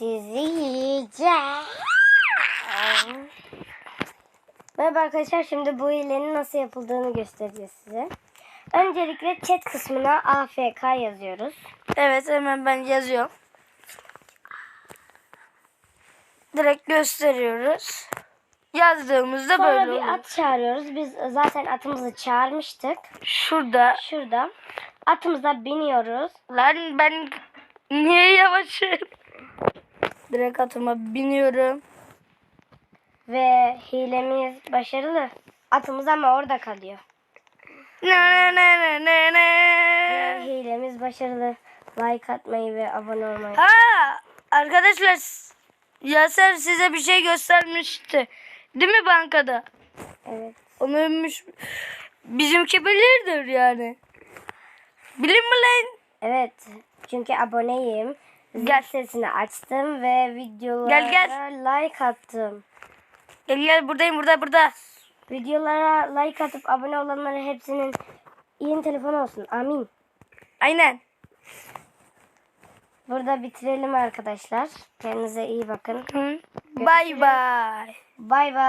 sizi yiyeceğim. Merhaba arkadaşlar şimdi bu hilenin nasıl yapıldığını göstereceğiz size. Öncelikle chat kısmına AFK yazıyoruz. Evet hemen ben yazıyorum. Direkt gösteriyoruz. Yazdığımızda Sonra böyle bir oluyor. at çağırıyoruz. Biz zaten atımızı çağırmıştık. Şurada. Şurada. Atımıza biniyoruz. Lan ben niye yavaşım? Direkt atıma biniyorum. Ve hilemiz başarılı. Atımız ama orada kalıyor. Ne ne ne ne ne Ve ne. hilemiz başarılı. Like atmayı ve abone olmayı. Ha arkadaşlar Yaser size bir şey göstermişti. Değil mi bankada? Evet. Onu övmüş. Bizimki bilirdir yani. Bilir mi lan? Evet. Çünkü aboneyim. Gel. sesini açtım ve videolara Gel, gel. like attım. Gel gel buradayım burada burada. Videolara like atıp abone olanların hepsinin yeni telefonu olsun. Amin. Aynen. Burada bitirelim arkadaşlar. Kendinize iyi bakın. Bay bay. Bay bay.